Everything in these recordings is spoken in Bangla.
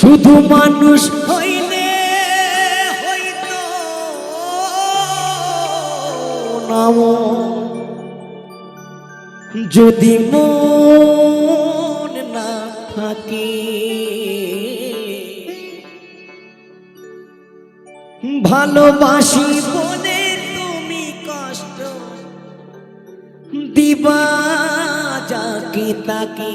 শুধু মানুষ হইলে হইতো নাম। যদি মন না থাকে ভালোবাসি বলে তুমি কষ্ট দিবা যাকে তাকে।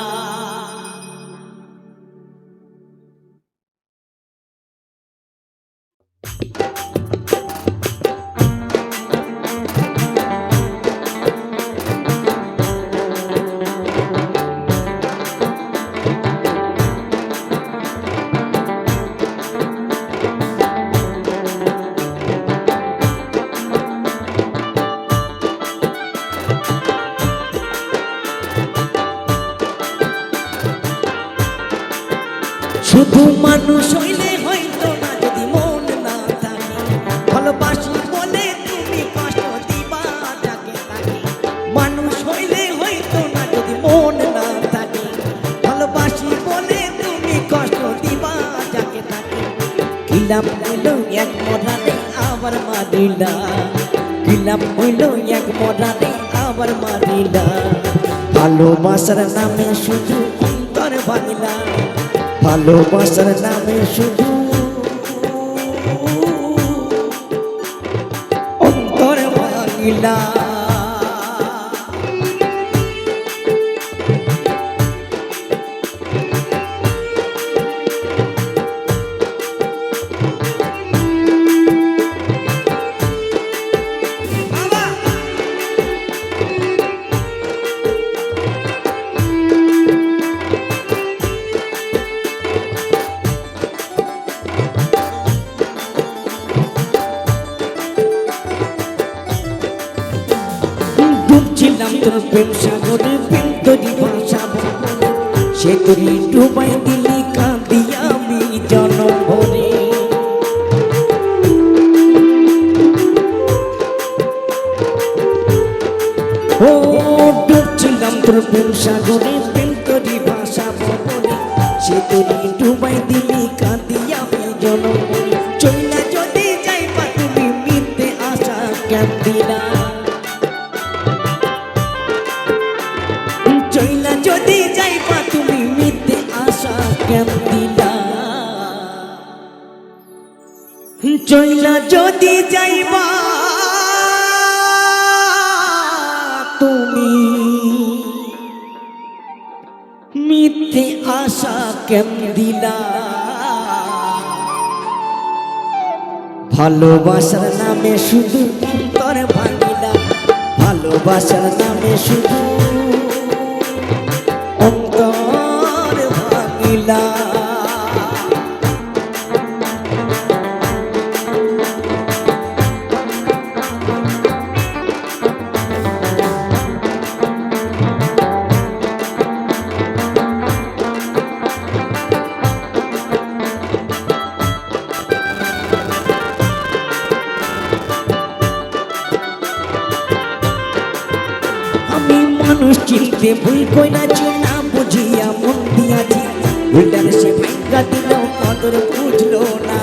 শুধু মানুষ হইলে হইতো না, যদি মন না থাকে। ভালোবাসি বলে তুমি কষ্ট দিবা যাকে তাকে। মানুষ হইলে হইতো না, যদি মন না থাকে। ভালোবাসি বলে তুমি কষ্ট দিবা যাকে তাকে। কিলাম হইল এক মরারে আবার মারিলা। কিলাম হইল এক মরারে আবার মারিলা। ভালোবাসার নামে শুধু অন্তর ভাঙিলা ভালোবাসার নামে শুধু অন্তর ভাঙিলা তোর প্রেম সাগরে প্রেম তরি ভাষা বলে সে তরি ডুবাই দিলি কাঁদি আমি জনম ভরে ও ডুবছিলাম তোর প্রেম সাগরে প্রেম তরি ভাষা বলে সে তরি ডুবাই দিলি কাঁদি আমি জনম ভরে চইলা যদি যাইবা তুমি মিথ্যে আশা কেন দিলা চইলা যদি যাইবা, তুমি মিথ্যে আশা কেন দিলা? ভালোবাসার নামে শুধু অন্তর ভাঙিলা। ভালোবাসার নামে শুধু চিনতে ভুল কইনা চেনা বুঝিয়া মন দিয়াছি ভুলটার সে ভাঙ্গা দিল, কদর বুঝলো না।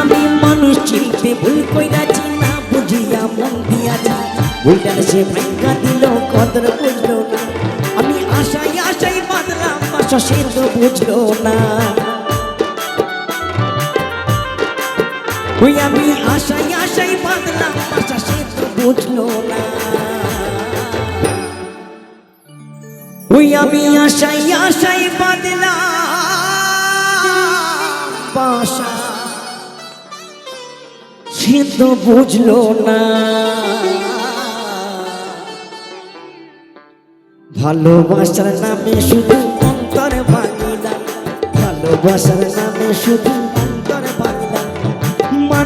আমি মানুষ চিনতে ভুল কইনা চেনা বুঝিয়া মন দিয়াছি ভুলটার সে ভাঙ্গা দিল, কদর বুঝলো না। আমি আশাই আশাই বাঁধলাম ভালোবাসা সে তো বুঝলো না। ওই আমি আশাই আশাই বাঁধলাম, আশা সে তো বুঝলো না। ওই আমি আশাই আশাই বাঁধলাম বাসা সে তো বুঝলো না। ভালোবাসার নামে শুধু অন্তর ভাঙিলাম ভালোবাসার নামে শুধু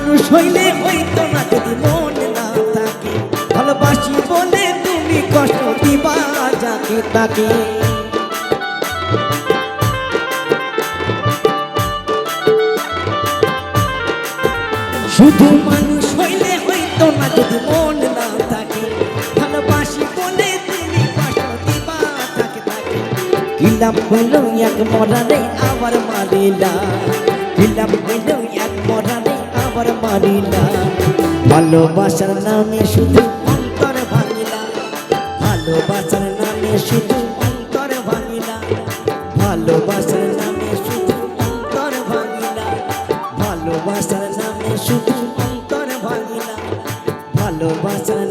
মানুষ হইলে হইতো না, যদি মন না থাকে। ভালোবাসি বলে তুমি কষ্ট দিবা, যাকে তাকে। শুধু মানুষ হইলে হইতো না, যদি মন না থাকে। ভালোবাসি বলে তুমি কষ্ট দিবা তাকে তাকে। কিলাম হইল এক মরারে আবার মারিলা কিলাম হইল এক মরারে আবার মানিলা। ভালোবাসার নামে শুধু অন্তর ভাঙিলা। ভালোবাসার নামে শুধু অন্তর ভাঙিলা। ভালোবাসার নামে শুধু অন্তর ভাঙিলা। ভালোবাসার নামে শুধু অন্তর ভাঙিলা। ভালোবাসার